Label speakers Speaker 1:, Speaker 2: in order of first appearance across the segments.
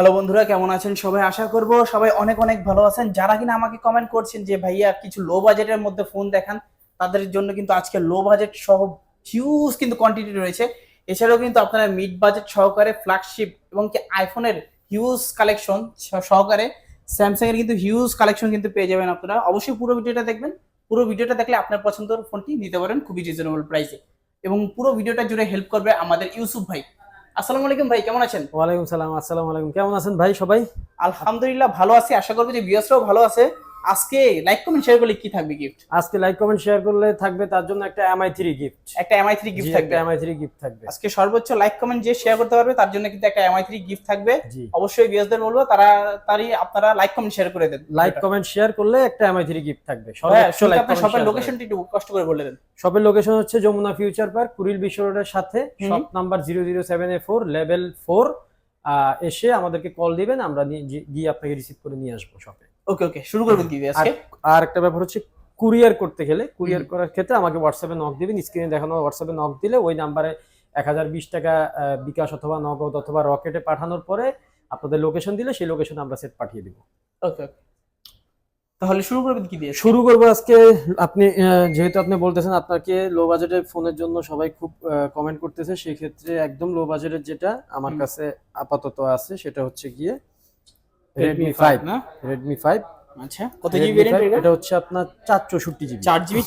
Speaker 1: Hello বন্ধুরা, কেমন আছেন সবাই? আশা করব সবাই অনেক অনেক ভালো আছেন। যারা কিনা আমাকে কমেন্ট করছেন যে, ভাইয়া, কিছু লো বাজেটের মধ্যে ফোন দেখান, তাদের জন্য কিন্তু আজকে লো বাজেট সহ হিউজ কিন্তু কোয়ান্টিটি রয়েছে। এছাড়াও কিন্তু আপনারা মিড বাজেট সহকারে ফ্ল্যাগশিপ এবং কি আইফোনের হিউজ কালেকশন সহকারে স্যামসাং এর কিন্তু হিউজ কালেকশন কিন্তু পেয়ে যাবেন আপনারা। অবশ্যই পুরো ভিডিওটা দেখবেন। পুরো ভিডিওটা দেখলে আপনার পছন্দের ফোনটি নিতে পারেন খুবই রিজনেবল প্রাইসে এবং পুরো ভিডিওটা জুড়ে হেল্প করবে আমাদের ইউসুফ ভাই। আসসালামু আলাইকুম ভাই কেমন আছেন?
Speaker 2: ওয়ালাইকুম সালাম আসসালামু আলাইকুম। কেমন আছেন ভাই সবাই?
Speaker 1: আলহামদুলিল্লাহ ভালো আছি। আশা করব যে ভিউয়ার্সরাও ভালো আছে। আজকে লাইক কমেন্ট শেয়ার করলে কি থাকবে গিফট
Speaker 2: আজকে লাইক কমেন্ট শেয়ার করলে থাকবে তার জন্য একটা এমআই থ্রি গিফট
Speaker 1: একটা এমআই থ্রি গিফট থাকবে।
Speaker 2: এমআই থ্রি গিফট থাকবে।
Speaker 1: আজকে সর্বোচ্চ লাইক কমেন্ট যে শেয়ার করতে পারবে তার জন্য কিন্তু একটা এমআই থ্রি গিফট থাকবে। অবশ্যই ভিউয়ার্সদের বলব তারা তারই আপনারা লাইক কমেন্ট শেয়ার করে দেন।
Speaker 2: লাইক কমেন্ট শেয়ার করলে একটা এমআই থ্রি গিফট থাকবে।
Speaker 1: হ্যাঁ,
Speaker 2: সর্বোচ্চ লাইক
Speaker 1: আপনার শপের লোকেশনটি একটু কষ্ট করে বলে দেন।
Speaker 2: শপের লোকেশন হচ্ছে যমুনা ফিউচার পার্ক কুড়িল বিশ্ব রোডের সাথে। Shop number zero zero seven A four level four এসে আমাদেরকে কল দিবেন আমরা গিয়ে আপনাকে রিসিভ করে নিয়ে আসব শপে
Speaker 1: ওকে ওকে শুরু করবেন কি আজকে?
Speaker 2: আর একটা ব্যাপার হচ্ছে কুরিয়ার করতে গেলে কুরিয়ার করার ক্ষেত্রে আমাকে হোয়াটসঅ্যাপে নক দিবেন স্ক্রিনে দেখানো হোয়াটসঅ্যাপে নক দিলে ওই নাম্বারে এক হাজার বিশ টাকা বিকাশ অথবা নগদ অথবা রকেটে পাঠানোর পরে আপনাদের লোকেশন দিলে সেই লোকেশনে আমরা সেট পাঠিয়ে দিব।
Speaker 1: ওকে ওকে তাহলে শুরু করবেন কি দিয়ে?
Speaker 2: শুরু করব আজকে আপনি যেহেতু আপনি বলতেছেন আপনাকে লো বাজেটের ফোনের জন্য সবাই খুব কমেন্ট করতেছে সেই ক্ষেত্রে একদম লো বাজেটের যেটা আমার কাছে আপাতত আছে সেটা হচ্ছে গিয়ে
Speaker 1: রেডমি ফাইভ না?
Speaker 2: রেডমি ফাইভ
Speaker 1: আচ্ছা কত জিবি ভেরিয়েন্ট
Speaker 2: এটা? হচ্ছে আপনার চার চৌষট্টি জিবি
Speaker 1: চার জিবি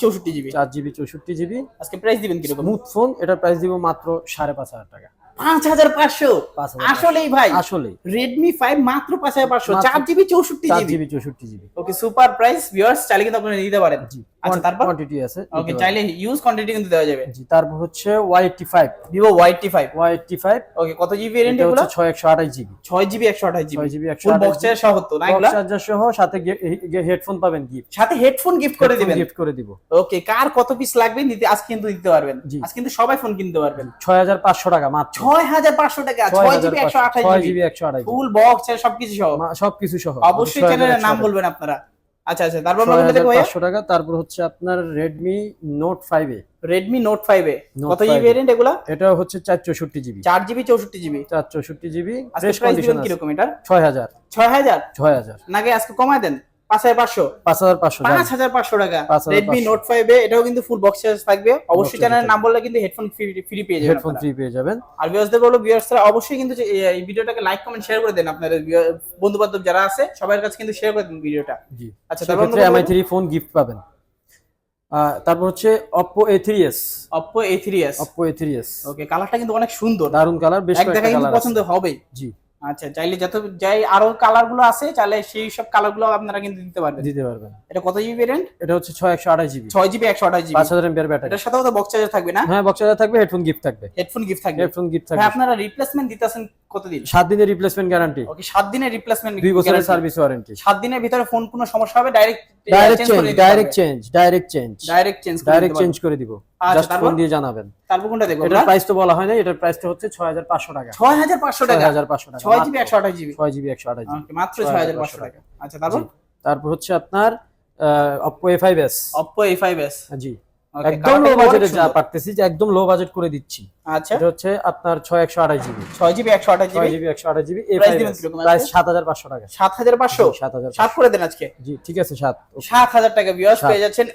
Speaker 1: জিবি
Speaker 2: জিবি জিবি
Speaker 1: আজকে প্রাইস দিবেন কীরকম?
Speaker 2: স্মুথ ফোন এটা প্রাইস দিব মাত্র সাড়ে পাঁচ হাজার টাকা।
Speaker 1: পাঁচ হাজার পাঁচশো?
Speaker 2: পাঁচ হাজার টাকা।
Speaker 1: আসলেই ভাই।
Speaker 2: আসলে
Speaker 1: রেডমি ফাইভ মাত্র পাঁচ হাজার পাঁচশো।
Speaker 2: মাত্র
Speaker 1: চার জিবি চৌষট্টি জিবি
Speaker 2: জিবি চৌষট্টি GB
Speaker 1: okay super price viewers চাইলে কিন্তু আপনারা নিতে পারেন।
Speaker 2: জি।
Speaker 1: আচ্ছা, তারপর?
Speaker 2: কোয়ান্টিটি আছে
Speaker 1: ওকে চাইলে ইউজ কোয়ান্টিটি কিন্তু দেওয়া যাবে।
Speaker 2: জি তারপর হচ্ছে Y eighty five
Speaker 1: Vivo Y five
Speaker 2: Y eighty five
Speaker 1: okay কত জিবি ভেরিয়েন্ট এগুলো?
Speaker 2: হচ্ছে জিবি
Speaker 1: জিবি ফুল বক্স সহ তো না এগুলা?
Speaker 2: চার্জার সহ সাথে হেডফোন পাবেন গিফট
Speaker 1: সাথে হেডফোন গিফট করে দিবেন?
Speaker 2: গিফট করে দিব।
Speaker 1: ওকে কার কত পিস লাগবে নিতে আজ কিন্তু দিতে পারবেন। আজ কিন্তু সবাই ফোন কিনতে পারবেন।
Speaker 2: ছয় হাজার পাঁচশো টাকা মাত্র।
Speaker 1: ছয় হাজার পাঁচশো টাকা ছয় জিবি ফুল বক্স সবকিছু সহ।
Speaker 2: সবকিছু সহ।
Speaker 1: অবশ্যই
Speaker 2: ৬,১০০
Speaker 1: চ্যানেলের নাম বলবেন আপনারা। আচ্ছা আচ্ছা তারপর আমরা দেখো
Speaker 2: 500 টাকা তারপর হচ্ছে আপনার Redmi Note five A.
Speaker 1: Redmi Note five A. কত জিবি
Speaker 2: 5
Speaker 1: ভেরিয়েন্ট এগুলা?
Speaker 2: এটা হচ্ছে চার চৌষট্টি জিবি
Speaker 1: চার জিবি চৌষট্টি জিবি
Speaker 2: চার চৌষট্টি জিবি
Speaker 1: আজকে
Speaker 2: ফ্রেশ কন্ডিশন ছয় হাজার।
Speaker 1: ছয় হাজার?
Speaker 2: ছয় হাজার।
Speaker 1: নাকি আজকে কমায় দেন? পাঁচ হাজার পাঁচশো।
Speaker 2: পাঁচ হাজার পাঁচশো
Speaker 1: পাঁচ হাজার পাঁচশো টাকা।
Speaker 2: 5,500
Speaker 1: রেডমি নোট ফাইভ এটাও কিন্তু ফুল বক্স চার্জ থাকবে। অবশ্যই চ্যানেলের নাম বললে কিন্তু হেডফোন ফ্রি পেয়ে যাবেন
Speaker 2: হেডফোন ফ্রি পেয়ে যাবেন।
Speaker 1: আর ভিউয়ার্সদের বলব ভিউয়ার্সরা অবশ্যই কিন্তু এই- এই ভিডিওটাকে লাইক কমেন্ট শেয়ার করে দেন আপনাদের বন্ধু বান্ধব যারা আছে সবার কাছে কিন্তু শেয়ার করে দেন ভিডিওটা।
Speaker 2: জি।
Speaker 1: আচ্ছা তারপর
Speaker 2: এমআই থ্রি ফোন গিফট পাবেন। তারপর হচ্ছে Oppo A three S
Speaker 1: Oppo A three S
Speaker 2: Oppo A three S
Speaker 1: okay কালারটা কিন্তু অনেক সুন্দর।
Speaker 2: দারুণ কালার বেশ
Speaker 1: দেখা কিন্তু পছন্দ হবেই।
Speaker 2: জি।
Speaker 1: আচ্ছা চাইলে যত যাই আরও কালারগুলো আছে চাইলে সেই সব কালারগুলো আপনারা কিন্তু দিতে পারবেন।
Speaker 2: দিতে পারবেন।
Speaker 1: এটা কত জিবি ভ্যারিয়েন্ট
Speaker 2: এটা হচ্ছে ছয় একশো আঠাশ জিবি
Speaker 1: ছয় জিবি একশো আঠাশ জিবি
Speaker 2: পাঁচ হাজার এমপিআর ব্যাটারি।
Speaker 1: এটার সাথেও তো বক্স চার্জার থাকবে না?
Speaker 2: হ্যাঁ বক্সার থাকবে হেডফোন গিফট থাকবে।
Speaker 1: হেডফোন গিফট থাকবে।
Speaker 2: হেডফোন গিফট থাকবে।
Speaker 1: আপনারা রিপ্লেসমেন্ট দিতেছেন কতদিন?
Speaker 2: সাত দিনের রিপ্লেসমেন্ট গ্যারান্টি
Speaker 1: ওকে সাত দিনের রিপ্লেসমেন্ট
Speaker 2: দুই বছরের সার্ভিস ওয়ারেন্টি
Speaker 1: সাত দিনের ভিতরে ফোন কোনো সমস্যা হবে? Direct
Speaker 2: direct change direct change direct change
Speaker 1: direct change
Speaker 2: direct change করে দিব।
Speaker 1: আচ্ছা,
Speaker 2: জাস্ট ফোন দিয়ে জানাবেন।
Speaker 1: তারপর কোনটা দেখব
Speaker 2: এটার প্রাইস তো বলা হয় না এটার প্রাইসটা হচ্ছে ছয় হাজার পাঁচশো টাকা।
Speaker 1: ছয় হাজার পাঁচশো টাকা?
Speaker 2: হাজার পাঁচশো টাকা।
Speaker 1: ছয় জিবি একশো আঠাশ জিবি?
Speaker 2: ছয় জিবি একশো আঠাশ জিবি।
Speaker 1: মাত্র ছয় হাজার পাঁচশো টাকা। আচ্ছা তারপর?
Speaker 2: তারপর হচ্ছে আপনার Oppo A five S
Speaker 1: Oppo A five S
Speaker 2: জি। একদম লো বাজেটে যা পারতেছি যে একদম লো বাজেট করে দিচ্ছি।
Speaker 1: আচ্ছা।
Speaker 2: এটা হচ্ছে আপনার ছয় একশো আঠাশ জিবি
Speaker 1: ছয় জিবি একশো আঠাশ
Speaker 2: ছয়
Speaker 1: জিবি
Speaker 2: জিবি একশো আঠাশ জিবি এ
Speaker 1: Price দিবেন কীরকম
Speaker 2: প্রাইস
Speaker 1: আছে?
Speaker 2: সাত হাজার পাঁচশো টাকা।
Speaker 1: সাত হাজার পাঁচশো?
Speaker 2: সাত হাজার
Speaker 1: সাত করে দেন আজকে?
Speaker 2: জি ঠিক আছে সাত। Okay.
Speaker 1: সাত হাজার টাকা ভিউয়ার্স পেয়ে যাচ্ছেন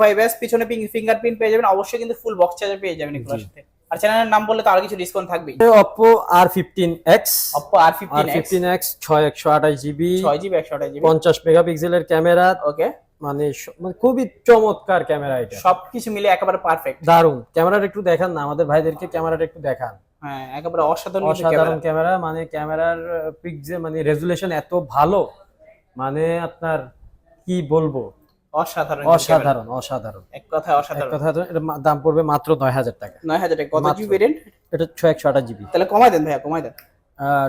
Speaker 1: ফাইভ এস পিছনে ফিঙ্গারপ্রিন্ট পেয়ে যাবেন। অবশ্যই কিন্তু ফুল বক্স চার্জার পেয়ে যাবেন এগুলোর সাথে। আর চ্যানেলের নাম বললে তো আর কিছু ডিসকাউন্ট
Speaker 2: থাকবে আর ফিফটিন
Speaker 1: ফিফটিন
Speaker 2: এক্স ছয় একশো আঠাশ জিবি
Speaker 1: ছয় জিবি একশো আঠাশ জিবি
Speaker 2: পঞ্চাশ মেগাপিক্সেলের ক্যামেরা।
Speaker 1: ওকে
Speaker 2: মানে মানে খুবই চমৎকার ক্যামেরা এটা।
Speaker 1: সবকিছু মিলে একেবারে পারফেক্ট
Speaker 2: দারুণ ক্যামেরাটা একটু দেখান না আমাদের ভাইদেরকে ক্যামেরাটা একটু দেখান।
Speaker 1: হ্যাঁ একেবারে অসাধারণ
Speaker 2: অসাধারণ ক্যামেরা। মানে ক্যামেরার পিক্সেল মানে রেজুলেশন এত ভালো মানে আপনার কি বলব?
Speaker 1: অসাধারণ
Speaker 2: অসাধারণ অসাধারণ।
Speaker 1: এক
Speaker 2: এক
Speaker 1: অসাধারণ।
Speaker 2: কথা দাম পড়বে মাত্র নয় হাজার টাকা।
Speaker 1: নয় হাজার টাকা। কত। জিবি ভেরিয়েন্ট
Speaker 2: এটা ছয় একশো আঠাশ জিবি
Speaker 1: তাহলে কমাই দেন ভাইয়া কমাই দেন।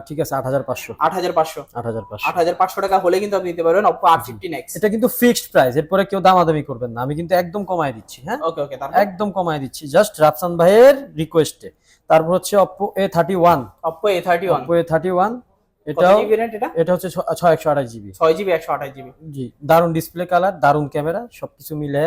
Speaker 2: ঠিক আছে আট হাজার পাঁচশো।
Speaker 1: আট হাজার পাঁচশো।
Speaker 2: আট হাজার পাঁচশো।
Speaker 1: আট হাজার পাঁচশো টাকা হলে কিন্তু আপনি নিতে পারবেন অপো আর ফিফটিন এক্স
Speaker 2: এটা কিন্তু ফিক্সড প্রাইস এরপরে কেউ দামাদামি করবেন না। আমি কিন্তু একদম কমায় দিচ্ছি হ্যাঁ?
Speaker 1: ওকে ওকে
Speaker 2: একদম কমায় দিচ্ছি। জাস্ট রাফসান ভাইয়ের রিকোয়েস্টে তারপর হচ্ছে Oppo A thirty one
Speaker 1: Oppo A thirty one
Speaker 2: Oppo A thirty one
Speaker 1: এটা?
Speaker 2: এটা হচ্ছে ছয় একশো আঠাশ জিবি
Speaker 1: ছয় জিবি একশো আঠাশ জিবি
Speaker 2: জি দারুণ ডিসপ্লে কালার দারুণ ক্যামেরা সবকিছু মিলে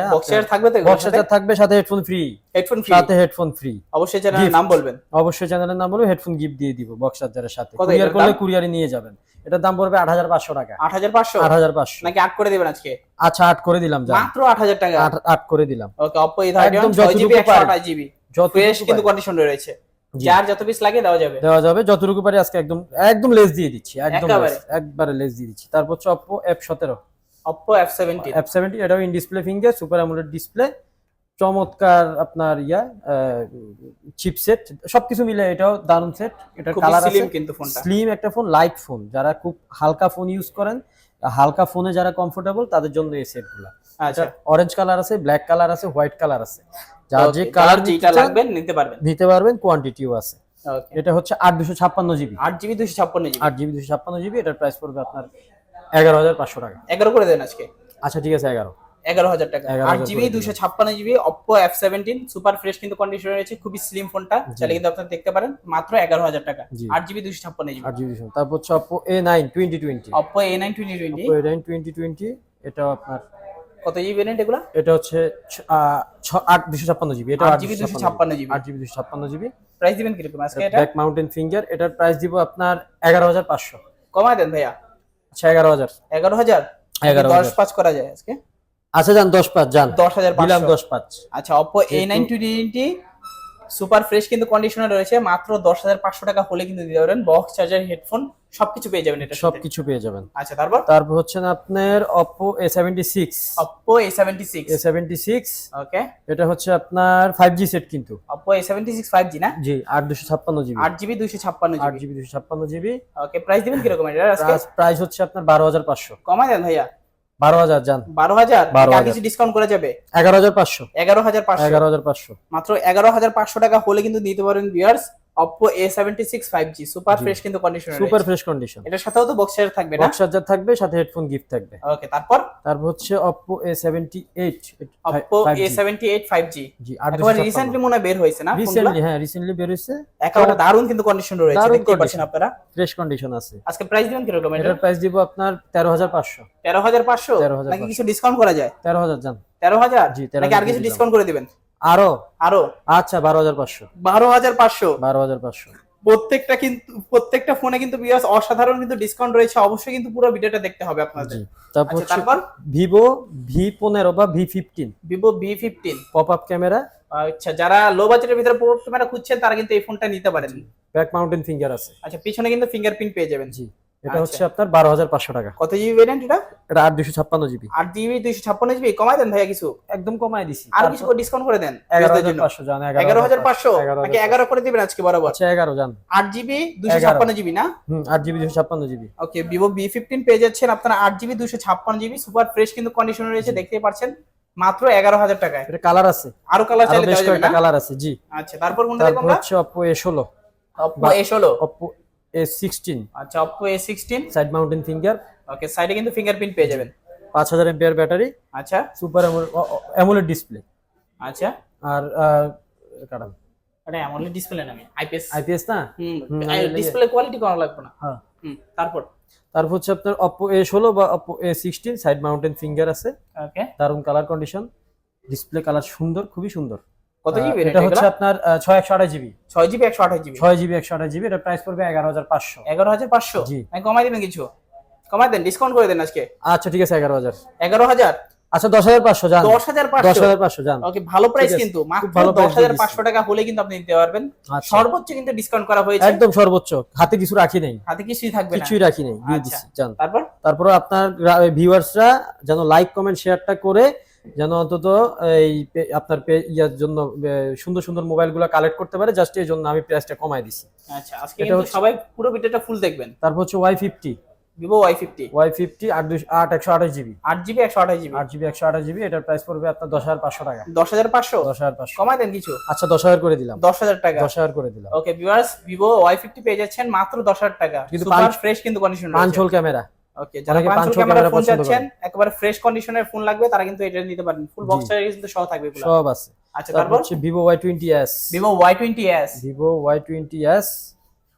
Speaker 1: থাকবে তো
Speaker 2: থাকবে সাথে হেডফোন ফ্রি
Speaker 1: হেডফোন ফ্রি
Speaker 2: সাথে হেডফোন ফ্রি
Speaker 1: অবশ্যই চ্যানেলের নাম বলবেন।
Speaker 2: অবশ্যই চ্যানেলের নাম বলব হেডফোন গিফট দিয়ে দিব বক্স চার্জারের সাথে। কুরিয়ার করলে কুরিয়ারে নিয়ে যাবেন। এটার দাম পড়বে আট হাজার পাঁচশো টাকা।
Speaker 1: আট হাজার পাঁচশো?
Speaker 2: আট হাজার পাঁচশো।
Speaker 1: নাকি আট করে দেবেন আজকে?
Speaker 2: আচ্ছা আট করে দিলাম
Speaker 1: মাত্র আট হাজার টাকা?
Speaker 2: আট করে দিলাম।
Speaker 1: ওকে অপো এ
Speaker 2: একদম
Speaker 1: ছয় জিবি একশো আঠাশ জিবি
Speaker 2: যত
Speaker 1: কিন্তু কন্ডিশন রয়েছে। যার যত পিস লাগে দেওয়া যাবে।
Speaker 2: দেওয়া যাবে যতটুকু পারি আজকে একদম একদম লেস দিয়ে দিচ্ছি একদম
Speaker 1: একবারে।
Speaker 2: লেস দিয়ে দিচ্ছি। তারপর হচ্ছে অপো এফ সতেরো।
Speaker 1: Oppo F seventeen
Speaker 2: F seventy এটাও in display finger super AMOLED display চমৎকার আপনার ইয়া চিপসেট সবকিছু মিলে এটাও দারুণ সেট
Speaker 1: খুব
Speaker 2: কালার
Speaker 1: স্লিম কিন্তু ফোনটা
Speaker 2: স্লিম একটা ফোন লাইট ফোন যারা খুব হালকা ফোন ইউজ করেন হালকা ফোনে যারা কমফোর্টেবল তাদের জন্য এই সেটগুলো
Speaker 1: আচ্ছা।
Speaker 2: অরেঞ্জ কালার আছে ব্ল্যাক কালার আছে হোয়াইট কালার আছে। যে কালার
Speaker 1: যেটা লাগবে নিতে পারবেন?
Speaker 2: নিতে পারবেন কোয়ান্টিটিও আছে। এটা হচ্ছে আট দুশো ছাপ্পান্ন জিবি
Speaker 1: আট জিবি দুশো ছাপ্পান্ন জিবি
Speaker 2: আট জিবি দুশো ছাপ্পান্ন জিবি এটার প্রাইস পড়বে আপনার এগারো হাজার পাঁচশো টাকা।
Speaker 1: এগারো করে দেন আজকে?
Speaker 2: আচ্ছা ঠিক আছে এগারো।
Speaker 1: এগারো হাজার টাকা। আট জিবি দুশো ছাপ্পান্ন GB Oppo F seventeen super fresh কিন্তু কন্ডিশন রয়েছে খুবই স্লিম ফোনটা চাইলে কিন্তু আপনারা দেখতে পারেন মাত্র এগারো হাজার টাকা। আট জিবি দুশো ছাপ্পান্ন জিবি
Speaker 2: আট জিবি তারপর হচ্ছে Oppo A nine twenty twenty
Speaker 1: Oppo A nine twenty twenty
Speaker 2: Oppo A nine twenty twenty এটাও আপনার
Speaker 1: কত জিবি ভেরিয়েন্ট এগুলো?
Speaker 2: এটা হচ্ছে আট দুশো ছাপ্পান্ন জিবি এটা
Speaker 1: আট জিবি দুশো ছাপ্পান্ন জিবি
Speaker 2: আট জিবি দুশো ছাপ্পান্ন জিবি
Speaker 1: প্রাইস দিবেন কীরকম? আজকে এটা?
Speaker 2: ব্যাক মাউন্টেন ফিঙ্গার এটার প্রাইস দিব আপনার এগারো হাজার পাঁচশো।
Speaker 1: কমায় দেন ভাইয়া।
Speaker 2: আচ্ছা এগারো হাজার।
Speaker 1: এগারো হাজার?
Speaker 2: এগারো
Speaker 1: দশ পাঁচ করা যায় আজকে?
Speaker 2: আচ্ছা যান দশ পাঁচ যান।
Speaker 1: দশ হাজার
Speaker 2: দিলাম দশ পাঁচ।
Speaker 1: আচ্ছা Oppo A nine twenty super fresh কিন্তু কন্ডিশনে রয়েছে মাত্র দশ হাজার পাঁচশো টাকা হলে কিন্তু দিতে পারেন বক্স চার্জার হেডফোন সবকিছু পেয়ে যাবেন এটা
Speaker 2: সব কিছু পেয়ে যাবেন।
Speaker 1: আচ্ছা তারপর?
Speaker 2: তারপর হচ্ছে আপনার seventy six
Speaker 1: A seventy six okay
Speaker 2: এটা হচ্ছে আপনার ফাইভ জি সেট কিন্তু।
Speaker 1: সিক্স ফাইভ জি না?
Speaker 2: জি আট দুশো ছাপ্পান্ন জিবি।
Speaker 1: আট জিবি দুইশো ছাপ্পান্ন
Speaker 2: আট
Speaker 1: জিবি
Speaker 2: জিবি দুশো ছাপ্পান্ন জিবি।
Speaker 1: ওকে প্রাইস দিবেন কীরকম এটা? আজকে?
Speaker 2: প্রাইস হচ্ছে আপনার বারো হাজার পাঁচশো।
Speaker 1: কমায় দেন ভাইয়া।
Speaker 2: বারো হাজার যান।
Speaker 1: বারো হাজার?
Speaker 2: 12,000
Speaker 1: আর কিছু ডিসকাউন্ট করা যাবে?
Speaker 2: এগারো হাজার পাঁচশো।
Speaker 1: এগারো হাজার পাঁচশো।
Speaker 2: এগারো হাজার পাঁচশো।
Speaker 1: মাত্র এগারো হাজার পাঁচশো টাকা হলে কিন্তু নিতে পারেন বিয়ার্স six five G. Super fresh কিন্তু কন্ডিশন
Speaker 2: সুপার ফ্রেশ কন্ডিশন
Speaker 1: এটার সাথেও তো বক্স চার্জার থাকবে না?
Speaker 2: বক্স চার্জার থাকবে সাথে হেডফোন গিফট থাকবে।
Speaker 1: ওকে তারপর?
Speaker 2: তারপর হচ্ছে Oppo A seventy eight
Speaker 1: five G
Speaker 2: জি আট
Speaker 1: একেবারে রিসেন্টলি মনে বের হয়েছে না
Speaker 2: রিসেন্টলি হ্যাঁ রিসেন্টলি বের হয়েছে।
Speaker 1: একেবারে দারুণ কিন্তু কন্ডিশন রয়েছে দেখতে পাচ্ছেন আপনারা।
Speaker 2: ফ্রেশ কন্ডিশন আছে।
Speaker 1: আজকে প্রাইস দিবেন কীরকম এটা?
Speaker 2: এটার প্রাইস দিব আপনার তেরো হাজার পাঁচশো।
Speaker 1: তেরো হাজার পাঁচশো?
Speaker 2: 13,500
Speaker 1: নাকি কিছু ডিসকাউন্ট করা যায়?
Speaker 2: তেরো হাজার যান।
Speaker 1: তেরো হাজার?
Speaker 2: জি, 13,000
Speaker 1: নাকি আর কিছু ডিসকাউন্ট করে দিবেন?
Speaker 2: আরও?
Speaker 1: আরও।
Speaker 2: আচ্ছা বারো হাজার পাঁচশো।
Speaker 1: বারো হাজার পাঁচশো।
Speaker 2: বারো হাজার পাঁচশো।
Speaker 1: প্রত্যেকটা কিন্তু প্রত্যেকটা ফোনে কিন্তু বিয়াস অসাধারণ কিন্তু ডিসকাউন্ট রয়েছে। অবশ্যই কিন্তু পুরো ভিডিওটা দেখতে হবে আপনাদের।
Speaker 2: তারপর
Speaker 1: আচ্ছা তারপর?
Speaker 2: ভিভো ভি পনেরো বা V fifteen
Speaker 1: Vivo V fifteen
Speaker 2: pop up camera
Speaker 1: আচ্ছা যারা লো বাজেটের ভিতরে পুরো ক্যামেরা খুঁজছেন তারা কিন্তু এই ফোনটা নিতে পারেন।
Speaker 2: ব্যাক মাউন্টেন ফিঙ্গার আছে।
Speaker 1: আচ্ছা পিছনে কিন্তু ফিঙ্গারপ্রিন্ট পেয়ে যাবেন।
Speaker 2: জি। এটা
Speaker 1: আচ্ছা।
Speaker 2: হচ্ছে আপনার বারো হাজার পাঁচশো টাকা।
Speaker 1: কত জিবি ভেরিয়েন্ট এটা?
Speaker 2: এটা আট দুশো ছাপ্পান্ন জিবি
Speaker 1: আট জিবি দুইশো ছাপ্পান্ন জিবি কমাই দেন ভাইয়া কিছু।
Speaker 2: একদম কমাই দিছি।
Speaker 1: আর কিছু ডিসকাউন্ট করে দেন
Speaker 2: এগারো হাজার। পাঁচশো জান
Speaker 1: এগারো হাজার পাঁচশো
Speaker 2: এগারো
Speaker 1: নাকি এগারো করে দিবেন আজকে বরাবর?
Speaker 2: আচ্ছা এগারো জান।
Speaker 1: আট জিবি দুশো ছাপ্পান্ন জিবি না?
Speaker 2: হুম আট জিবি দুশো ছাপ্পান্ন GB
Speaker 1: okay Vivo V fifteen পেয়ে যাচ্ছেন আপনারা আট জিবি দুশো ছাপ্পান্ন জিবি সুপার ফ্রেশ কিন্তু কন্ডিশন রয়েছে দেখতেই পাচ্ছেন। মাত্র এগারো হাজার টাকায়।
Speaker 2: এটা কালার আছে।
Speaker 1: আরও কালার চাইলে
Speaker 2: বেশ
Speaker 1: দেওয়া যাবে
Speaker 2: কয়েকটা
Speaker 1: না?
Speaker 2: কালার আছে জি।
Speaker 1: আচ্ছা তারপর কোনটা দেখব আমরা?
Speaker 2: হচ্ছে অপো এ ষোলো।
Speaker 1: অপো এ ষোলো।
Speaker 2: অপো এ সিক্সটিন
Speaker 1: আচ্ছা
Speaker 2: সাইড মাউন্টেন ফিঙ্গার
Speaker 1: ওকে সাইডে কিন্তু ফিঙ্গারপ্রিন্ট পেয়ে যাবেন।
Speaker 2: ব্যাটারি
Speaker 1: আচ্ছা।
Speaker 2: সুপার অ্যামোলেড ডিসপ্লে
Speaker 1: আচ্ছা।
Speaker 2: আর আহ,
Speaker 1: এটা এমন ডিসপ্লে নামে আইপিএস
Speaker 2: আইপিএস না?
Speaker 1: হুম
Speaker 2: হুম,
Speaker 1: ডিসপ্লে কোয়ালিটি করা লাগবে না।
Speaker 2: হ্যাঁ।
Speaker 1: তারপর?
Speaker 2: তারপর হচ্ছে আপনার বা সাইড মাউন্টেন ফিঙ্গার আছে।
Speaker 1: ওকে
Speaker 2: দারুণ কালার কন্ডিশন ডিসপ্লে কালার সুন্দর খুবই সুন্দর।
Speaker 1: কত জিবি
Speaker 2: এটা হচ্ছে আপনার আহ, ছয় একশো আঠাশ জিবি
Speaker 1: ছয় জিবি একশো আঠাশ জিবি
Speaker 2: ছয় জিবি একশো আঠাশ জিবি এটা প্রাইস পড়বে এগারো হাজার পাঁচশো।
Speaker 1: এগারো হাজার পাঁচশো?
Speaker 2: জি।
Speaker 1: আমি কমাই দিবেন কিছু? কমাই দেন ডিসকাউন্ট করে দেন আজকে।
Speaker 2: আচ্ছা ঠিক আছে এগারো হাজার।
Speaker 1: এগারো হাজার?
Speaker 2: আচ্ছা দশ হাজার পাঁচশো যান।
Speaker 1: দশ হাজার
Speaker 2: দশ
Speaker 1: পাঁচশো
Speaker 2: হাজার পাঁচশো যান।
Speaker 1: ওকে ভালো প্রাইস কিন্তু। মাত্র
Speaker 2: ভালো
Speaker 1: দশ হাজার পাঁচশো টাকা হলে কিন্তু আপনি নিতে পারবেন।
Speaker 2: আচ্ছা।
Speaker 1: সর্বোচ্চ কিন্তু ডিসকাউন্ট করা হয়েছে।
Speaker 2: একদম সর্বোচ্চ। হাতে কিছু রাখি নেই।
Speaker 1: হাতে কিছুই থাকবে না।
Speaker 2: কিছুই রাখি নেই। দিয়ে
Speaker 1: আচ্ছা।
Speaker 2: দিচ্ছি যান।
Speaker 1: তারপর?
Speaker 2: তারপরে আপনার ভিউয়ার্সরা যেন লাইক কমেন্ট শেয়ারটা করে যেন অন্তত এই আপনার ইয়ার জন্য সুন্দর সুন্দর মোবাইলগুলো কালেক্ট করতে পারে জাস্ট এই জন্য আমি প্রাইসটা কমাই দিছি।
Speaker 1: আচ্ছা আজকে কিন্তু সবাই পুরো ভিডিওটা ফুল দেখবেন।
Speaker 2: তারপর হচ্ছে Y fifty
Speaker 1: Vivo Y fifty
Speaker 2: Y fifty আট দুশো আট একশো আঠাশ জিবি
Speaker 1: আট জিবি একশো আঠাশ জিবি
Speaker 2: আট জিবি একশো আঠাশ জিবি এটার প্রাইস পড়বে আপনার দশ হাজার পাঁচশো টাকা।
Speaker 1: দশ হাজার পাঁচশো?
Speaker 2: দশ হাজার পাঁচশো।
Speaker 1: কমাই দেন কিছু।
Speaker 2: আচ্ছা দশ হাজার করে দিলাম।
Speaker 1: দশ হাজার টাকা।
Speaker 2: দশ হাজার করে দিলাম।
Speaker 1: Okay viewers Vivo Y fifty পেয়ে যাচ্ছেন মাত্র দশ হাজার টাকা।
Speaker 2: কিন্তু
Speaker 1: ফ্রেশ কিন্তু কন্ডিশন
Speaker 2: পাঁচহোল ক্যামেরা
Speaker 1: ওকে যারা পাঁচশো ক্যামেরা ফোন চাচ্ছেন একেবারে ফ্রেশ কন্ডিশনের ফোন লাগবে তারা কিন্তু এটা নিতে পারেন ফুল বক্স কিন্তু সহ থাকবে
Speaker 2: সব আছে।
Speaker 1: আচ্ছা
Speaker 2: তারপর হচ্ছে Vivo Y twenty S
Speaker 1: Vivo Y twenty S
Speaker 2: Vivo Y twenty S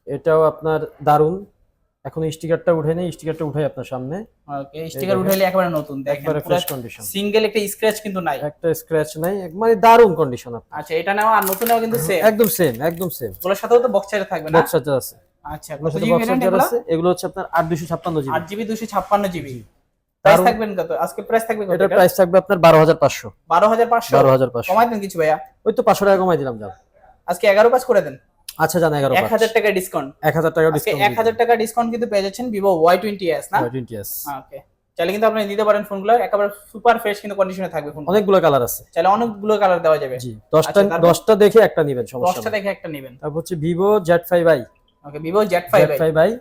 Speaker 2: এটাও আপনার দারুণ এখন স্টিকারটা উঠে নেই স্টিকারটা উঠাই আপনার সামনে।
Speaker 1: Okay sticker. উঠাইলে একেবারে নতুন। দেখেন
Speaker 2: একবারে ফ্রেশ কন্ডিশন
Speaker 1: সিঙ্গেল একটা স্ক্র্যাচ কিন্তু নাই।
Speaker 2: একটা স্ক্র্যাচ নাই মানে দারুণ কন্ডিশন আপনার।
Speaker 1: আচ্ছা এটা নেওয়া আর নতুন কিন্তু সেম
Speaker 2: একদম সেম একদম সেম
Speaker 1: ওগুলোর সাথেও তো বক্স চার্জার থাকবে না?
Speaker 2: বক্স চার্জার আছে।
Speaker 1: আচ্ছা এগুলো?
Speaker 2: হচ্ছে আপনার আট দুশো ছাপ্পান্ন জিবি
Speaker 1: আট জিবি দুশো ছাপ্পান্ন জিবি প্রাইস থাকবেন কত? আজকে প্রাইস থাকবে কত
Speaker 2: প্রাইস আপনার
Speaker 1: কমাই দেন কিছু ভাইয়া।
Speaker 2: ওই তো পাঁচশো টাকা কমাই দিলাম
Speaker 1: আজকে করে দেন।
Speaker 2: আচ্ছা জান
Speaker 1: টাকা ডিসকাউন্ট
Speaker 2: এক হাজার টাকা ডিসকাউন্ট
Speaker 1: টাকা কিন্তু পেয়ে যাচ্ছেন না? ওকে চাইলে কিন্তু আপনি নিতে পারেন ফোনগুলো একেবারে সুপার ফ্রেশ কিন্তু কন্ডিশনে থাকবে ফোন
Speaker 2: অনেকগুলো কালার আছে।
Speaker 1: চাইলে অনেকগুলো কালার দেওয়া যাবে।
Speaker 2: জি
Speaker 1: আচ্ছা,
Speaker 2: দেখে একটা নিবেন সমস্যা
Speaker 1: দেখে একটা নেবেন।
Speaker 2: তারপর হচ্ছে
Speaker 1: okay Vivo Z five
Speaker 2: five i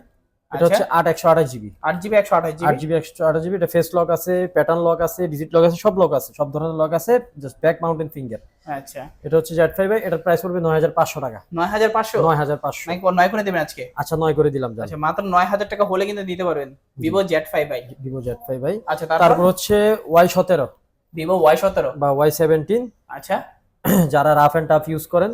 Speaker 2: এটা
Speaker 1: আচ্ছা।
Speaker 2: হচ্ছে আট একশো আঠাশ জিবি।
Speaker 1: আট জিবি একশো আঠাশ
Speaker 2: আট
Speaker 1: জিবি
Speaker 2: জিবি একশো আঠাশ জিবি। এটা ফেস লক আছে প্যাটার্ন লক আছে ডিজিট লক আছে সব লক আছে সব ধরনের লক আছে জাস্ট ব্যাক মাউন্টেন ফিঙ্গার
Speaker 1: আচ্ছা।
Speaker 2: এটা হচ্ছে জেড ফাইভ এটার প্রাইস পড়বে নয় হাজার পাঁচশো টাকা।
Speaker 1: নয় হাজার পাঁচশো?
Speaker 2: নয় হাজার পাঁচশো।
Speaker 1: নয় করে দেবেন আজকে?
Speaker 2: আচ্ছা নয় করে দিলাম
Speaker 1: আচ্ছা মাত্র নয় হাজার টাকা হলে কিন্তু দিতে পারবেন। Vivo Z five i
Speaker 2: Vivo Z five i
Speaker 1: আচ্ছা
Speaker 2: তারপর?
Speaker 1: তারপর
Speaker 2: হচ্ছে ওয়াই সতেরো।
Speaker 1: ভিভো ওয়াই সতেরো।
Speaker 2: বা ওয়াই সেভেন্টিন
Speaker 1: আচ্ছা।
Speaker 2: যারা রাফ অ্যান্ড টাফ ইউজ করেন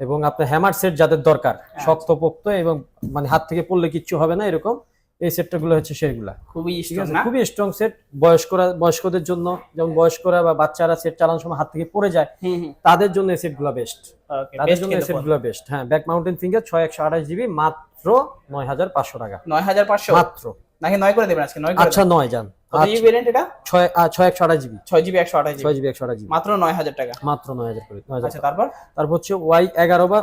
Speaker 2: এবং আপনার হ্যামার সেট যাদের দরকার
Speaker 1: আচ্ছা।
Speaker 2: শক্ত পোক্ত এবং মানে হাত থেকে পড়লে কিচ্ছু হবে না এরকম এই সেটটা গুলো হচ্ছে সেগুলা।
Speaker 1: খুবই স্ট্রং না?
Speaker 2: খুবই স্ট্রং সেট বয়স্করা বয়স্কদের জন্য যেমন বয়স্করা বা বাচ্চারা সেট চালানোর সময় হাত থেকে পড়ে যায় তাদের জন্য এই সেটগুলো বেস্ট তাদের জন্য এই সেটগুলো বেস্ট হ্যাঁ ব্যাক মাউন্টেন ফিঙ্গার ছয় একশো আঠাশ জিবি মাত্র নয় হাজার পাঁচশো টাকা।
Speaker 1: নয় হাজার পাঁচশো?
Speaker 2: মাত্র।
Speaker 1: নাকি নয় করে দেবেন আজকে? নয়
Speaker 2: আচ্ছা নয় যান।
Speaker 1: জিবি এটা?
Speaker 2: জিবি
Speaker 1: মাত্র নয় হাজার টাকা।
Speaker 2: মাত্র করে
Speaker 1: আচ্ছা তারপর?
Speaker 2: তারপর হচ্ছে বা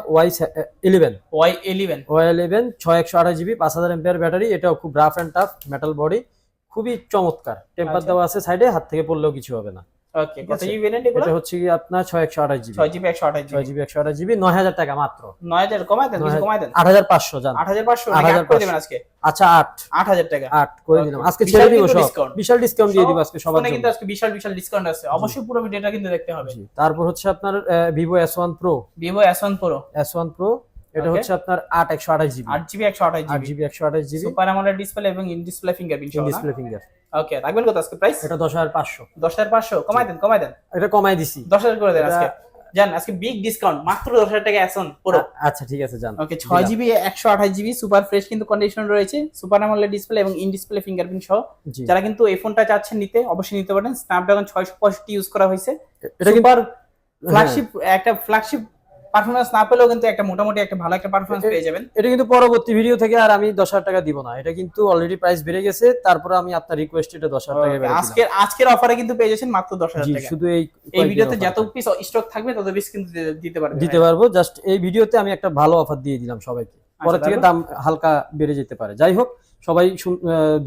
Speaker 2: জিবি পাঁচ হাজার এমপিআর ব্যাটারি এটাও খুব রাফ টাফ মেটাল বডি খুবই চমৎকার। টেম্পার
Speaker 1: আচ্ছা।
Speaker 2: দেওয়া আছে সাইডে হাত থেকে পড়লেও কিছু হবে না।
Speaker 1: ওকে কত জিবি ভেরিয়েন্ট এগুলো?
Speaker 2: এটা হচ্ছে কি আপনার ছয় একশো আঠাশ জিবি
Speaker 1: জিবি
Speaker 2: টাকা মাত্র।
Speaker 1: দেন কিছু দেন।
Speaker 2: জান।
Speaker 1: করে দেবেন আজকে।
Speaker 2: আচ্ছা
Speaker 1: টাকা।
Speaker 2: করে দিলাম। আজকে
Speaker 1: বিশাল
Speaker 2: ছেড়ে দিব সব। বিশাল ডিসকাউন্ট দিয়ে দিব আজকে সবার
Speaker 1: কিন্তু আজকে বিশাল বিশাল ডিসকাউন্ট আছে। অবশ্যই পুরো ভিডিওটা কিন্তু দেখতে হবে।
Speaker 2: তারপর হচ্ছে আপনার pro
Speaker 1: Vivo S one pro
Speaker 2: S one pro এটা হচ্ছে আপনার আট একশো আঠাশ জিবি।
Speaker 1: আট জিবি একশো আঠাশ
Speaker 2: আট
Speaker 1: জিবি।
Speaker 2: জিবি একশো আঠাশ জিবি।
Speaker 1: সুপার অ্যামোলেড ডিসপ্লে এবং ইন ডিসপ্লে ফিঙ্গারপ্রিন্ট সহ
Speaker 2: ডিসপ্লে ফিঙ্গার
Speaker 1: ওকে রাখবেন কত আজকে প্রাইস
Speaker 2: এটা দশ হাজার পাঁচশো।
Speaker 1: দশ হাজার পাঁচশো কমাই দেন কমাই দেন।
Speaker 2: এটা কমাই দিছি।
Speaker 1: দশ হাজার করে দেন আজকে। জান আজকে বিগ ডিসকাউন্ট মাত্র দশ হাজার টাকা এসন পুরো।
Speaker 2: আচ্ছা ঠিক আছে জান।
Speaker 1: ওকে ছয় জিবি একশো আঠাশ জিবি সুপার ফ্রেশ কিন্তু কন্ডিশন রয়েছে। সুপার অ্যামোলেড ডিসপ্লে এবং ইন ডিসপ্লে ফিঙ্গারপ্রিন্ট সহ। যারা কিন্তু এই ফোনটা চাচ্ছেন নিতে অবশ্যই নিতে পারেন। স্ন্যাপড্রাগন ছয়শো পঁয়ষট্টি ইউজ করা হয়েছে।
Speaker 2: এটা কিন্তু
Speaker 1: ফ্ল্যাগশিপ একটা ফ্ল্যাগশিপ পারফরমেন্স না পেলেও কিন্তু একটা মোটামুটি একটা ভালো একটা পারফরমেন্স পেয়ে যাবেন।
Speaker 2: এটা কিন্তু পরবর্তী ভিডিও থেকে আর আমি দশ হাজার টাকা দিব না। এটা কিন্তু অলরেডি প্রাইস বেড়ে গেছে তারপরে আমি আপনার রিকোয়েস্ট এটা দশ হাজার টাকা।
Speaker 1: আজকের আজকের অফারে কিন্তু পেয়ে যাচ্ছেন মাত্র দশ হাজার টাকা।
Speaker 2: শুধু এই
Speaker 1: এই ভিডিওতে যত পিস স্টক থাকবে তত পিস কিন্তু দিতে পারবে
Speaker 2: দিতে পারব। জাস্ট এই ভিডিওতে আমি একটা ভালো অফার দিয়ে দিলাম সবাইকে। পরে থেকে দাম হালকা বেড়ে যেতে পারে। যাই হোক সবাই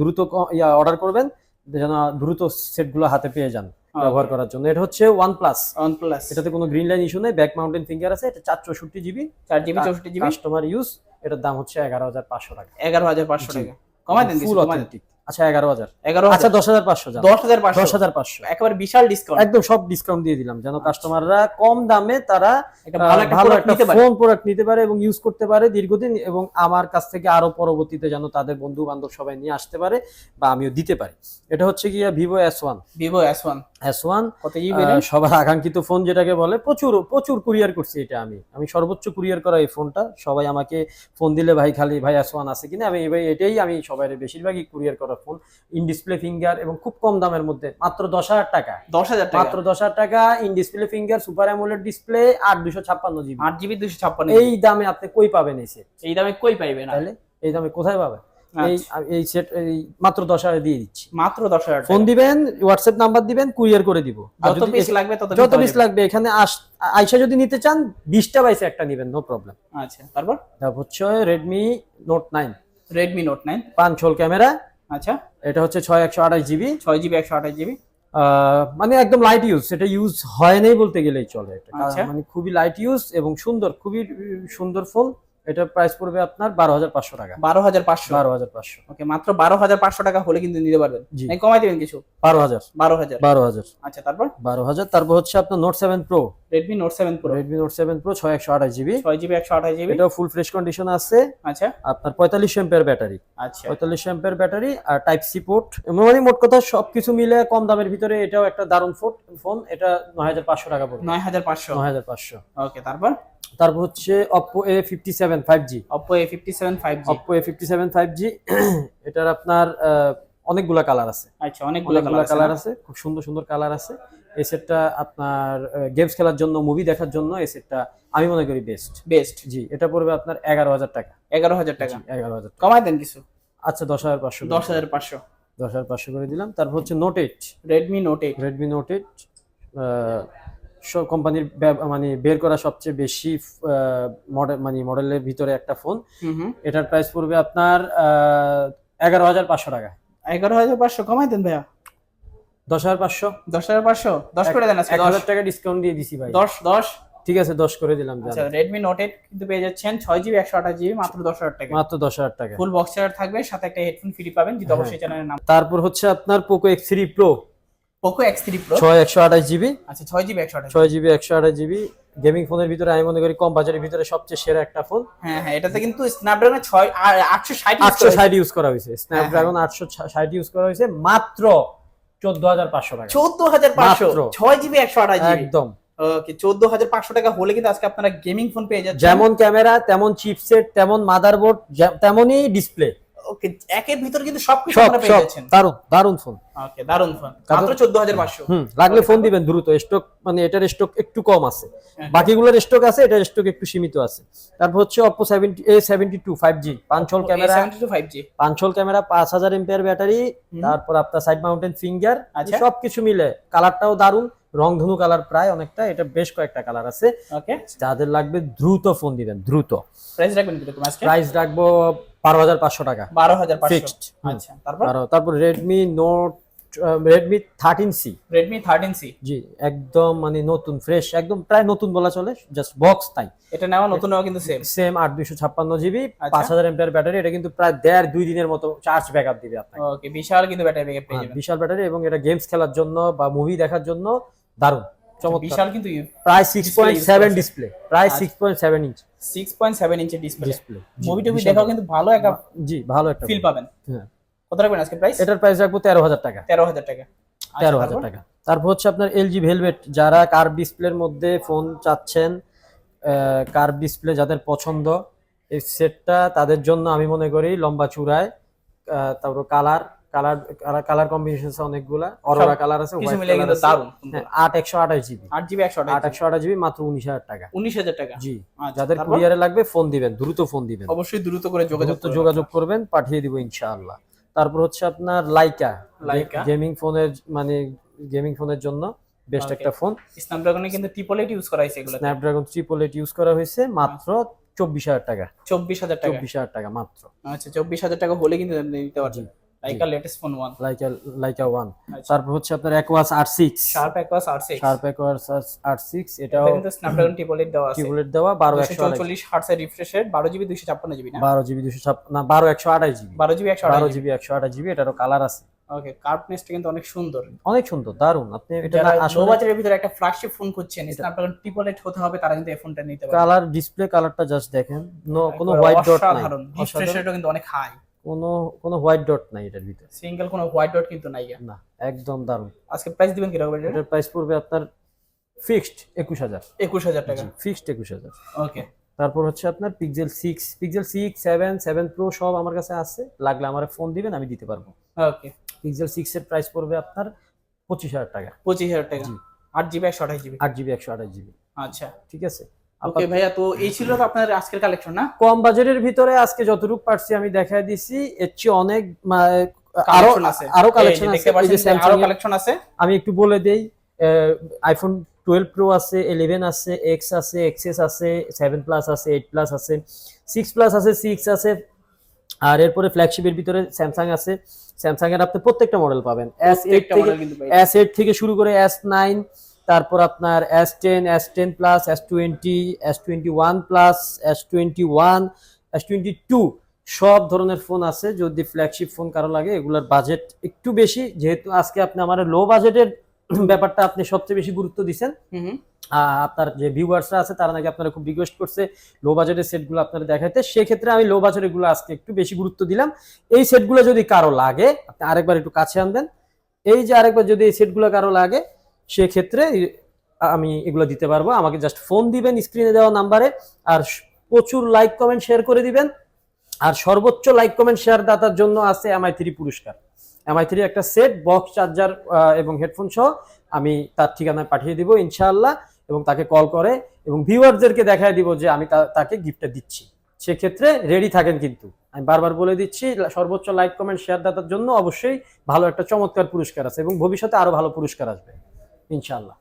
Speaker 2: দ্রুত ইয়া অর্ডার করবেন যেন দ্রুত সেটগুলো হাতে পেয়ে যান। ব্যবহার করার জন্য। এটা হচ্ছে ওয়ান প্লাস
Speaker 1: ওয়ান প্লাস
Speaker 2: এটাতে কোনো গ্রিন লাইন ইস্যু নেই ব্যাক মাউন্টেন ফিঙ্গার আছে এটা চার চৌষট্টি জিবি
Speaker 1: চার জিবি চৌষট্টি জিবি
Speaker 2: কাস্টমার ইউজ এটার দাম হচ্ছে এগারো হাজার পাঁচশো টাকা।
Speaker 1: এগারো হাজার পাঁচশো। টাকা। কমাই দেন
Speaker 2: ফুল অথেন্টিক আচ্ছা এগারো হাজার।
Speaker 1: এগারো
Speaker 2: আচ্ছা
Speaker 1: হাজার
Speaker 2: দশ হাজার পাঁচশো যান
Speaker 1: দশ হাজার পাঁচশো।
Speaker 2: দশ হাজার পাঁচশো।
Speaker 1: একেবারে বিশাল ডিসকাউন্ট
Speaker 2: একদম সব ডিসকাউন্ট দিয়ে দিলাম যেন কাস্টমাররা কম দামে তারা
Speaker 1: একটা ভালো একটা
Speaker 2: ফোন প্রোডাক্ট নিতে পারে। এবং ইউজ করতে পারে দীর্ঘদিন এবং আমার কাছ থেকে আরও পরবর্তীতে যেন তাদের বন্ধু বান্ধব সবাই নিয়ে আসতে পারে বা আমিও দিতে পারি। এটা হচ্ছে গিয়া Vivo S one
Speaker 1: Vivo S one
Speaker 2: S one সবার আকাঙ্ক্ষিত ফোন যেটাকে বলে প্রচুর প্রচুর কুরিয়ার করছি এটা আমি। আমি সর্বোচ্চ কুরিয়ার করা এই ফোনটা সবাই আমাকে ফোন দিলে ভাই খালি ভাই এস ওয়ান আছে কিনা? আমি ভাই এটাই আমি সবাই বেশিরভাগই কুরিয়ার করা ফোন ইন ডিসপ্লে ফিঙ্গার এবং খুব কম দামের মধ্যে মাত্র দশ হাজার টাকা।
Speaker 1: দশ হাজার
Speaker 2: মাত্র দশ হাজার টাকা in display finger super AMOLED display আট দুশো ছাপ্পান্ন জিবি
Speaker 1: আট জিবি দুশো ছাপ্পান্ন
Speaker 2: এই দামে আপনি কই পাবেন এই
Speaker 1: এই দামে কই পাইবে না
Speaker 2: তাহলে? এই দামে কোথায় পাবেন? এই
Speaker 1: আচ্ছা,
Speaker 2: এই সেট এই মাত্র দশ হাজার দিয়ে দিচ্ছি।
Speaker 1: মাত্র দশ হাজার
Speaker 2: ফোন দিবেন হোয়াটসঅ্যাপ নাম্বার দিবেন কুরিয়ার করে দিব।
Speaker 1: যত পিস লাগবে তত
Speaker 2: যত পিস লাগবে এখানে আইসা যদি নিতে চান বিশটা বাইসে একটা নিবেন নো প্রবলেম
Speaker 1: আচ্ছা তারপর?
Speaker 2: তারপর হচ্ছে Redmi Note nine
Speaker 1: Redmi Note nine
Speaker 2: পাঁচ ক্যামেরা।
Speaker 1: আচ্ছা।
Speaker 2: এটা হচ্ছে ছয় একশো আঠাশ জিবি।
Speaker 1: ছয় জিবি একশো আঠাশ জিবি।
Speaker 2: মানে একদম লাইট ইউজ এটা ইউজ হয় নাই বলতে গেলেই চলে এটা।
Speaker 1: আচ্ছা।
Speaker 2: মানে খুবই লাইট ইউজ এবং সুন্দর খুবই সুন্দর ফোন এটা প্রাইস পড়বে আপনার বারো হাজার পাঁচশো টাকা।
Speaker 1: বারো হাজার পাঁচশো?
Speaker 2: বারো হাজার পাঁচশো।
Speaker 1: ওকে মাত্র বারো হাজার পাঁচশো টাকা হলে কিন্তু নিতে পারবেন।
Speaker 2: জি।
Speaker 1: নাকি কমাই দিবেন কিছু?
Speaker 2: বারো হাজার।
Speaker 1: বারো হাজার।
Speaker 2: বারো হাজার।
Speaker 1: আচ্ছা তারপর?
Speaker 2: বারো হাজার তারপর হচ্ছে আপনার Note seven pro
Speaker 1: Redmi Note seven pro
Speaker 2: Redmi Note seven pro ছয় একশো আঠাশ জিবি
Speaker 1: ছয় জিবি একশো আঠাশ জিবি
Speaker 2: এটাও ফুল ফ্রেশ কন্ডিশন আছে।
Speaker 1: আচ্ছা।
Speaker 2: আপনার পঁয়তাল্লিশ এম্পের ব্যাটারি
Speaker 1: আচ্ছা।
Speaker 2: পঁয়তাল্লিশ এম্পের ব্যাটারি আর টাইপ সি পোর্ট মানে মোট কথা সবকিছু মিলে কম দামের ভিতরে এটাও একটা দারুণ ফোন ফোন এটা নয় হাজার পাঁচশো টাকা পড়বে।
Speaker 1: নয় হাজার পাঁচশো।
Speaker 2: নয় হাজার পাঁচশো।
Speaker 1: ওকে তারপর?
Speaker 2: তারপর হচ্ছে Oppo A fifty seven five G
Speaker 1: Oppo A fifty seven five G
Speaker 2: Oppo A fifty seven five G এটার আপনার অনেকগুলা কালার আছে।
Speaker 1: আচ্ছা অনেকগুলো কালার
Speaker 2: আছে। খুব সুন্দর সুন্দর কালার আছে। এই সেটটা আপনার গেমস খেলার জন্য মুভি দেখার জন্য এই সেটটা আমি মনে করি বেস্ট
Speaker 1: বেস্ট
Speaker 2: জি এটা পড়বে আপনার এগারো হাজার টাকা।
Speaker 1: এগারো হাজার টাকা।
Speaker 2: এগারো হাজার
Speaker 1: কমাই দেন কিছু।
Speaker 2: আচ্ছা দশ হাজার পাঁচশো।
Speaker 1: দশ হাজার পাঁচশো।
Speaker 2: দশ হাজার পাঁচশো করে দিলাম। তারপর হচ্ছে Note eight
Speaker 1: Redmi Note eight
Speaker 2: Redmi Note eight সব কোম্পানির মানে বের করা সবচেয়ে বেশি মডেল মানে মডেলের ভিতরে একটা ফোন এটার প্রাইস পড়বে আপনার এগারো হাজার পাঁচশো টাকা
Speaker 1: এগারো হাজার পাঁচশো কমাই দেন ভাইয়া।
Speaker 2: দশ হাজার পাঁচশো?
Speaker 1: দশ হাজার পাঁচশো? দশ করে দেন
Speaker 2: এক হাজার টাকা ডিসকাউন্ট দিয়ে দিছি ভাই।
Speaker 1: দশ দশ?
Speaker 2: ঠিক আছে দশ করে দিলাম
Speaker 1: আচ্ছা রেডমি নোট এইট কিন্তু পেয়ে যাচ্ছেন ছয় জিবি একশো আঠাশ জিবি মাত্র দশ হাজার টাকা
Speaker 2: মাত্র দশ হাজার টাকা
Speaker 1: ফুল বক্স চার্জার থাকবে সাথে একটা হেডফোন ফ্রি পাবেন যদি
Speaker 2: হ্যাঁ।
Speaker 1: অবশ্যই চ্যানেলের নাম।
Speaker 2: তারপর হচ্ছে আপনার Poco X three pro
Speaker 1: Poco X three pro
Speaker 2: ছয় একশো আঠাশ জিবি।
Speaker 1: আচ্ছা ছয় জিবি একশো আঠাশ
Speaker 2: ছয় জিবি। একশো আঠাশ জিবি। গেমিং ফোনের ভিতরে আমি মনে করি কম বাজারের ভিতরে সবচেয়ে সেরা একটা ফোন
Speaker 1: হ্যাঁ হ্যাঁ এটাতে কিন্তু স্ন্যাপড্রাগন ছয় আটশো ষাট
Speaker 2: আটশো ষাট ইউজ করা হয়েছে।
Speaker 1: হ্যাঁ,
Speaker 2: স্ন্যাপড্রাগন আটশো ষাট ইউজ করা হয়েছে। মাত্র চোদ্দ হাজার পাঁচশো টাকা।
Speaker 1: চোদ্দ হাজার পাঁচশো। ছয় জিবি একশো আঠাশ
Speaker 2: একদম।
Speaker 1: ওকে চোদ্দ হাজার পাঁচশো টাকা হলে কিন্তু আজকে আপনারা গেমিং ফোন পেয়ে যাচ্ছেন।
Speaker 2: যেমন ক্যামেরা তেমন চিপসেট তেমন মাদারবোর্ড তেমনই ডিসপ্লে
Speaker 1: ওকে একের ভিতর কিন্তু সবকিছু আপনারা পেয়ে যাচ্ছেন।
Speaker 2: দারুণ দারুণ ফোন
Speaker 1: ওকে দারুণ ফোন মাত্র চোদ্দ হাজার পাঁচশো।
Speaker 2: হুম লাগলে ফোন দিবেন দ্রুত। স্টক মানে এটার স্টক একটু কম আছে।
Speaker 1: হ্যাঁ।
Speaker 2: বাকিগুলোর স্টক আছে এটার স্টক একটু সীমিত আছে। তারপর হচ্ছে seventy two five G পাঁচল camera
Speaker 1: seventy two five G
Speaker 2: পাঁচল camera পাঁচ হাজার এমপিআর ব্যাটারি তারপর আপনার সাইড মাউন্টেন ফিঙ্গার। সবকিছু মিলে। কালারটাও দারুণ রংধনু কালার প্রায় অনেকটা এটা বেশ কয়েকটা কালার আছে।
Speaker 1: ওকে
Speaker 2: যাদের লাগবে দ্রুত ফোন দিবেন দ্রুত।
Speaker 1: প্রাইস রাখবেন কীরকম আজকে?
Speaker 2: প্রাইস রাখব বারো হাজার পাঁচশো টাকা।
Speaker 1: বারো হাজার
Speaker 2: ফিক্সড
Speaker 1: আচ্ছা তারপর?
Speaker 2: তারপর Redmi Note Redmi thirteen C
Speaker 1: Redmi thirteen C
Speaker 2: G একদম মানে নতুন ফ্রেশ একদম প্রায় নতুন বলা চলে জাস্ট বক্স তাই
Speaker 1: এটা নেওয়া নতুন নেওয়া কিন্তু সেম
Speaker 2: সেম আট দুইশো ছাপ্পান্ন জিবি
Speaker 1: আচ্ছা।
Speaker 2: পাঁচ হাজার এমপিআর ব্যাটারি এটা কিন্তু প্রায় দেড় দুই দিনের মতো চার্জ ব্যাকআপ দিবে আপনাকে।
Speaker 1: ওকে বিশাল কিন্তু ব্যাটারি ব্যাকআপ
Speaker 2: বিশাল ব্যাটারি এবং এটা গেমস খেলার জন্য বা মুভি দেখার জন্য দারুণ চমৎকার।
Speaker 1: বিশাল কিন্তু
Speaker 2: প্রায় সিক্স পয়েন্ট
Speaker 1: use
Speaker 2: সেভেন
Speaker 1: করেছে।
Speaker 2: ডিসপ্লে প্রায়
Speaker 1: আচ্ছা।
Speaker 2: Six point seven inch
Speaker 1: six point seven ইঞ্চের display
Speaker 2: display
Speaker 1: movie টুভি দেখাও কিন্তু ভালো একটা
Speaker 2: জি ভালো একটা
Speaker 1: ফিল পাবেন।
Speaker 2: হ্যাঁ।
Speaker 1: কত রাখবেন আজকে প্রাইস
Speaker 2: এটার প্রাইস রাখব তেরো হাজার টাকা।
Speaker 1: তেরো হাজার টাকা। আচ্ছা,
Speaker 2: তেরো হাজার
Speaker 1: তারপর?
Speaker 2: টাকা। তারপর হচ্ছে আপনার এলজি ভেলভেট যারা কার্ভ ডিসপ্লের মধ্যে ফোন চাচ্ছেন কার্ভ ডিসপ্লে যাদের পছন্দ এই সেটটা তাদের জন্য আমি মনে করি লম্বা চূড়ায় তারপর কালার কালার কালার কম্বিনেশন আছে অনেকগুলা। অরোরা কালার আছে
Speaker 1: কিছু
Speaker 2: white
Speaker 1: মিলে কিন্তু
Speaker 2: আছে।
Speaker 1: দারুণ
Speaker 2: হ্যাঁ, আট একশো আঠাশ জিবি
Speaker 1: আট জিবি একশো
Speaker 2: আট একশো আঠাশ জিবি মাত্র উনিশ হাজার টাকা।
Speaker 1: উনিশ হাজার টাকা।
Speaker 2: জি।
Speaker 1: আচ্ছা,
Speaker 2: যাদের? কুরিয়ারে লাগবে ফোন দিবেন দ্রুত ফোন দিবেন।
Speaker 1: অবশ্যই দ্রুত করে যোগাযোগ
Speaker 2: যোগাযোগ করবেন পাঠিয়ে দিব ইনশাআল্লাহ। তারপর হচ্ছে আপনার লাইকা
Speaker 1: লাইকা।
Speaker 2: গেমিং ফোনের মানে গেমিং ফোনের জন্য বেস্ট একটা ফোন
Speaker 1: স্ন্যাপড্রাগনে কিন্তু ট্রিপল এইট ইউজ করা হয়েছে এগুলো
Speaker 2: স্ন্যাপড্রাগন ট্রিপল এইট ইউজ করা হয়েছে মাত্র চব্বিশ হাজার টাকা।
Speaker 1: চব্বিশ হাজার টাকা।
Speaker 2: চব্বিশ হাজার টাকা মাত্র।
Speaker 1: আচ্ছা চব্বিশ হাজার টাকা হলে কিন্তু নিতে পারছেন Laika latest phone one
Speaker 2: Laika Laika one
Speaker 1: আচ্ছা।
Speaker 2: তারপর হচ্ছে আপনার
Speaker 1: শার্প
Speaker 2: শার্প এটাও
Speaker 1: কিন্তু স্ন্যাপড্রাগন দেওয়া আছে।
Speaker 2: দেওয়া
Speaker 1: হার্টস এর রিফ্রেশ রেট বারো জিবি দুশো ছাপ্পান্ন জিবি না?
Speaker 2: বারো জিবি দুশো ছাপ্পান্ন না বারো একশো আঠাশ জিবি
Speaker 1: বারো জিবি একশো
Speaker 2: বারো
Speaker 1: আঠাশ
Speaker 2: জিবি একশো আঠাশ জিবি এটারও কালার আছে।
Speaker 1: ওকে কার্ভনেসটা কিন্তু অনেক সুন্দর।
Speaker 2: অনেক সুন্দর দারুণ আপনি এটা না আসলে
Speaker 1: বাজারের ভিতরে একটা ফ্ল্যাগশিপ ফোন খুঁজছেন স্ন্যাপড্রাগন ট্রিপল এইট হতে হবে তারা কিন্তু এই ফোনটা নিতে পারে
Speaker 2: কালার ডিসপ্লে কালারটা জাস্ট দেখেন। নো কোনো হোয়াইট ডট নাই।
Speaker 1: অসাধারণ। রিফ্রেশ রেটও কিন্তু অনেক হাই
Speaker 2: কোনো কোনো হোয়াইট ডট নাই এটার ভিতরে।
Speaker 1: সিঙ্গেল কোনো হোয়াইট ডট কিন্তু নাই
Speaker 2: না একদম দারুণ।
Speaker 1: আজকে প্রাইস দিবেন কীরকম এটা?
Speaker 2: এটার প্রাইস পড়বে আপনার ফিক্সড একুশ হাজার।
Speaker 1: একুশ হাজার টাকা।
Speaker 2: ফিক্সড একুশ হাজার।
Speaker 1: ওকে
Speaker 2: তারপর হচ্ছে আপনার Pixel six Pixel six seven seven pro সব আমার কাছে আছে। লাগলে আমার ফোন দিবেন আমি দিতে পারব।
Speaker 1: ওকে
Speaker 2: পিক্সেল সিক্স এর প্রাইস পড়বে আপনার পঁচিশ হাজার টাকা।
Speaker 1: পঁচিশ হাজার টাকা। আট জিবি একশো আঠাশ জিবি
Speaker 2: আট জিবি একশো আঠাশ জিবি
Speaker 1: আচ্ছা।
Speaker 2: ঠিক আছে?
Speaker 1: ওকে ভাইয়া তো এই ছিল আপনার আজকের কালেকশন না?
Speaker 2: কম বাজেটের ভিতরে আজকে যতটুকু পারছি আমি দেখাই দিছি এর চেয়ে অনেক আরও আরও
Speaker 1: কালেকশন আছে। আরও
Speaker 2: কালেকশন আছে। আমি একটু বলে দেই আইফোন টুয়েলভ প্রো আছে ইলেভেন আছে এক্স আছে এক্সএস আছে সেভেন প্লাস আছে এইট প্লাস আছে সিক্স প্লাস আছে সিক্স আছে আর এরপরে ফ্ল্যাগশিপের ভিতরে স্যামসাং আছে। স্যামসাং এর আপনি প্রত্যেকটা মডেল পাবেন। এস এইট থেকে এস এইট থেকে শুরু করে এস নাইন তারপর আপনার S ten S ten plus S twenty S twenty one plus S twenty one S twenty two সব ধরনের ফোন আছে। যদি ফ্ল্যাগশিপ ফোন কারও লাগে এগুলোর বাজেট একটু বেশি। যেহেতু আজকে আপনি আমার লো বাজেটের ব্যাপারটা আপনি সবচেয়ে বেশি গুরুত্ব দিচ্ছেন। আপনার যে ভিউয়ার্সরা আছে তারা নাকি আপনারা খুব রিকোয়েস্ট করছে লো বাজেটের সেটগুলো আপনারা দেখাইতে। সেক্ষেত্রে আমি লো বাজেটেরগুলো আজকে একটু বেশি গুরুত্ব দিলাম। এই সেটগুলো যদি কারও লাগে আপনি আরেকবার একটু কাছে আনবেন। এই যে আরেকবার যদি এই সেটগুলো কারও লাগে সেক্ষেত্রে আমি এগুলো দিতে পারব। আমাকে জাস্ট ফোন দিবেন স্ক্রিনে দেওয়া নাম্বারে আর প্রচুর লাইক কমেন্ট শেয়ার করে দিবেন। আর সর্বোচ্চ লাইক কমেন্ট শেয়ার দাতার জন্য আছে এমআই থ্রি পুরস্কার। এমআই থ্রি একটা সেট বক্স চার্জার এবং হেডফোন সহ আমি তার ঠিকানায় পাঠিয়ে দিব ইনশাআল্লাহ, এবং তাকে কল করে এবং ভিউয়ারদেরকে দেখায় দিব যে আমি তাকে গিফটটা দিচ্ছি। সেক্ষেত্রে রেডি থাকেন কিন্তু। আমি বারবার বলে দিচ্ছি সর্বোচ্চ লাইক কমেন্ট শেয়ার দাতার জন্য অবশ্যই ভালো একটা চমৎকার পুরস্কার আছে এবং ভবিষ্যতে আরও ভালো পুরস্কার আসবে। ইনশাআল্লাহ।